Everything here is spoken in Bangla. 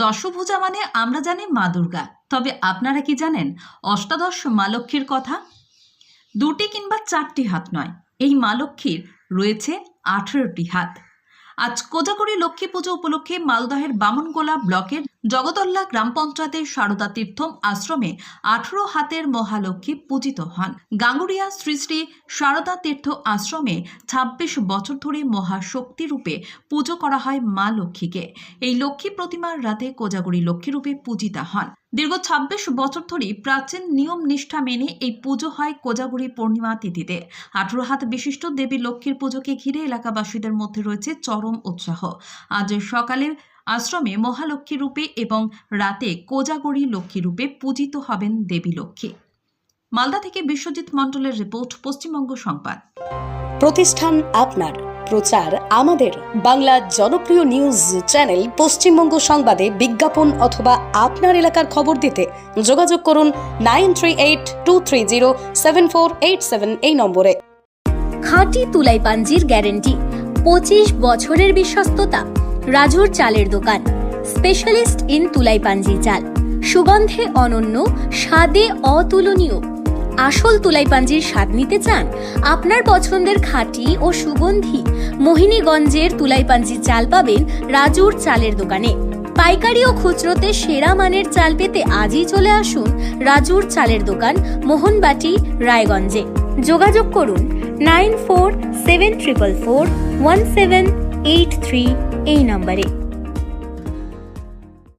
দশভুজা মানে আমরা জানি মা দুর্গা। তবে আপনারা কি জানেন অষ্টাদশ মা লক্ষ্মীর কথা? দুটি কিংবা চারটি হাত নয়, এই মা লক্ষ্মীর রয়েছে আঠেরোটি হাত। আজ কোজাগরি লক্ষ্মী পুজো উপলক্ষে মালদহের বামনগোলা ব্লকের জগদল্লা গ্রাম পঞ্চায়েতের সারদা তীর্থম আশ্রমে আঠেরো হাতের মহালক্ষ্মী পূজিত হন। গাঙ্গুরিয়া শ্রী শ্রী সারদা তীর্থ আশ্রমে ছাব্বিশ বছর ধরে মহাশক্তি রূপে পুজো করা হয় মা লক্ষ্মীকে। এই লক্ষ্মী প্রতিমার রাতে কোজাগরি লক্ষ্মী রূপে পূজিতা হন। দীর্ঘ ছাব্বিশ বছর ধরে প্রাচীন নিয়ম নিষ্ঠা মেনে এই পুজো হয় কোজাগুড়ি পূর্ণিমা তিথিতে। আঠেরো হাত বিশিষ্ট দেবী লক্ষ্মীর পুজোকে ঘিরে এলাকাবাসীদের মধ্যে রয়েছে চরম উৎসাহ। আজ সকালে আশ্রমে মহালক্ষ্মী রূপে এবং রাতে কোজাগরী লক্ষ্মী রূপে পূজিত হবেন দেবী লক্ষ্মী। মালদা থেকে বিশ্বজিৎ মণ্ডলের রিপোর্ট পশ্চিমবঙ্গ সংবাদ। প্রতিষ্ঠান আপনার। প্রচার আমাদের। বাংলা জনপ্রিয় নিউজ চ্যানেল পশ্চিমবঙ্গ সংবাদে বিজ্ঞাপন অথবা আপনার এলাকার খবর দিতে যোগাযোগ করুন nine three eight two three zero seven four eight seven এই নম্বরে। খাঁটি তুলাই পাঞ্জির গ্যারেন্টি পঁচিশ বছরের বিশ্বস্ততা রাজুর চালের দোকান। স্পেশালিস্ট ইন তুলাই পাঞ্জির চাল। সুগন্ধে অনন্য, স্বাদে অতুলনীয়। আসল তুলাই পাঞ্জির স্বাদ নিতে চান? আপনার পছন্দের খাঁটি ও সুগন্ধি মোহিনীগঞ্জের তুলাই পাঞ্জির চাল পাবেন রাজুর চালের দোকানে। পাইকারি ও খুচরোতে সেরা মানের চাল পেতে আজই চলে আসুন রাজুর চালের দোকান, মোহনবাটি, রায়গঞ্জে। যোগাযোগ করুন nine four seven triple four one seven eight three এই নম্বরে।